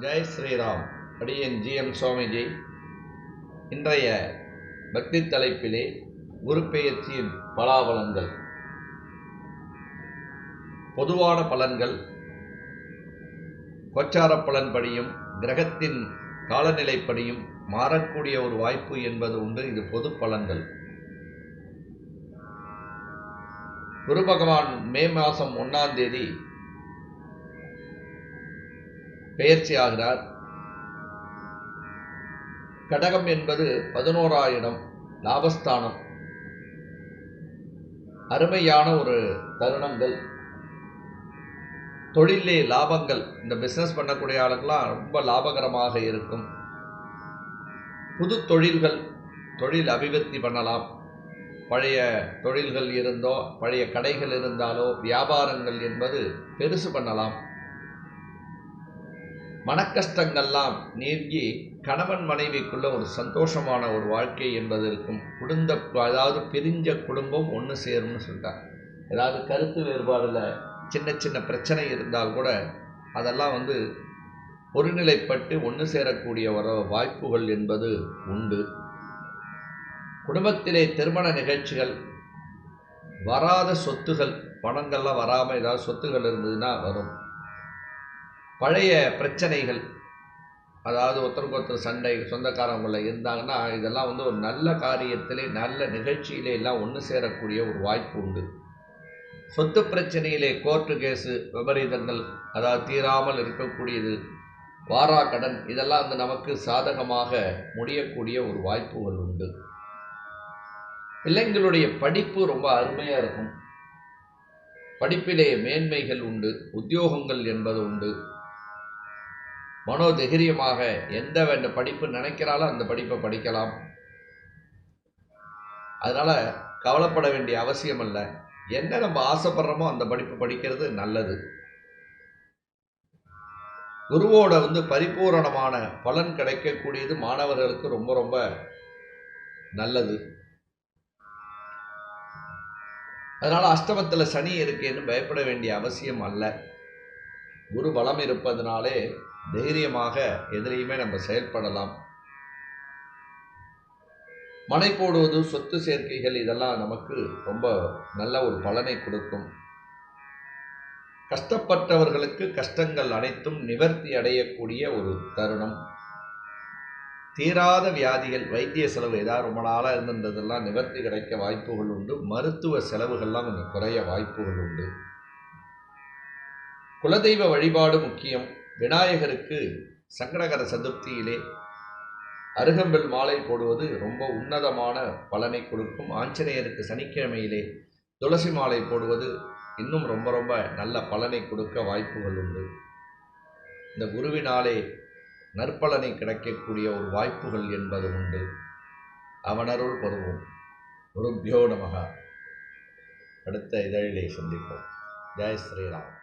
ஜெய் ஸ்ரீராம். அடியன் ஜிஎம் சுவாமிஜி இன்றைய பக்தி தலைப்பிலே குரு பலாபலன்கள். பொதுவான பலன்கள் கோச்சார பலன்படியும் கிரகத்தின் காலநிலைப்படியும் மாறக்கூடிய ஒரு வாய்ப்பு என்பது உண்டு. இது பொது பலன்கள். குரு பகவான் மே மாதம் ஒன்றாம் தேதி பெயர்ச்சி ஆகிறார். கடகம் என்பது பதினோராயிரம் லாபஸ்தானம். அருமையான ஒரு தருணங்கள். தொழிலே லாபங்கள். இந்த பிஸ்னஸ் பண்ணக்கூடிய ஆளுக்கெல்லாம் ரொம்ப லாபகரமாக இருக்கும். புது தொழில்கள் தொழில் அபிவிருத்தி பண்ணலாம். பழைய தொழில்கள் இருந்தோ பழைய கடைகள் இருந்தாலோ வியாபாரங்கள் என்பது பெருசு பண்ணலாம். மனக்கஷ்டங்கள்லாம் நீங்கி கணவன் மனைவிக்குள்ள ஒரு சந்தோஷமான ஒரு வாழ்க்கை என்பது இருக்கும் குடும்ப அதாவது பிரிஞ்ச குடும்பம் ஒன்று சேரும்னு சொல்கிறார் ஏதாவது கருத்து வேறுபாடில் சின்ன சின்ன பிரச்சனை இருந்தால் கூட அதெல்லாம் வந்து ஒருநிலைப்பட்டு ஒன்று சேரக்கூடிய வர வாய்ப்புகள் என்பது உண்டு. குடும்பத்திலே திருமண நிகழ்ச்சிகள் வராத சொத்துகள் பணங்கள்லாம் வராமல் ஏதாவது சொத்துகள் இருந்ததுன்னா வரும். பழைய பிரச்சனைகள் அதாவது ஒருத்தருக்கு ஒருத்தர் சண்டை சொந்தக்காரங்களில் இருந்தாங்கன்னா இதெல்லாம் வந்து ஒரு நல்ல காரியத்திலே நல்ல நிகழ்ச்சியிலே எல்லாம் ஒன்று சேரக்கூடிய ஒரு வாய்ப்பு உண்டு. சொத்து பிரச்சனையிலே கோர்ட்டு கேஸு விபரீதங்கள் அதாவது தீராமல் இருக்கக்கூடியது வாரா கடன் இதெல்லாம் வந்து நமக்கு சாதகமாக முடியக்கூடிய ஒரு வாய்ப்புகள் உண்டு. பிள்ளைங்களுடைய படிப்பு ரொம்ப அருமையாக இருக்கும். படிப்பிலே மேன்மைகள் உண்டு உத்தியோகங்கள் என்பது உண்டு. மனோதைரியமாக எந்த வேண்ட படிப்பு நினைக்கிறாலோ அந்த படிப்பை படிக்கலாம். அதனால் கவலைப்பட வேண்டிய அவசியம் அல்ல என்ன நம்ம ஆசைப்படுறோமோ அந்த படிப்பு படிக்கிறது நல்லது. குருவோட வந்து பரிபூரணமான பலன் கிடைக்கக்கூடியது மாணவர்களுக்கு ரொம்ப ரொம்ப நல்லது. அதனால் அஷ்டமத்தில் சனி இருக்கேன்னு பயப்பட வேண்டிய அவசியம் அல்ல. குரு பலம் இருப்பதனாலே தைரியமாக எதிரையுமே நம்ம செயல்படலாம். மனை போடுவது சொத்து சேர்க்கைகள் இதெல்லாம் நமக்கு ரொம்ப நல்ல ஒரு பலனை கொடுக்கும். கஷ்டப்பட்டவர்களுக்கு கஷ்டங்கள் அனைத்தும் நிவர்த்தி அடையக்கூடிய ஒரு தருணம். தீராத வியாதிகள் வைத்திய செலவு ஏதாவது ரொம்ப நாளாக இருந்திருந்ததெல்லாம் நிவர்த்தி கிடைக்க வாய்ப்புகள் உண்டு. மருத்துவ செலவுகள்லாம் கொஞ்சம் குறைய வாய்ப்புகள் உண்டு. குலதெய்வ வழிபாடு முக்கியம். விநாயகருக்கு சங்கடகர சதுர்த்தியிலே அருகம்பில் மாலை போடுவது ரொம்ப உன்னதமான பலனை கொடுக்கும். ஆஞ்சநேயருக்கு சனிக்கிழமையிலே துளசி மாலை போடுவது இன்னும் ரொம்ப ரொம்ப நல்ல பலனை கொடுக்க வாய்ப்புகள் உண்டு. இந்த குருவினாலே நற்பலனை கிடைக்கக்கூடிய ஒரு வாய்ப்புகள் என்பது உண்டு. அவனருள் பருவோம். குருபியோ நமகா. அடுத்த இதழிலே சந்திப்போம். ஜெய் ஸ்ரீராம்.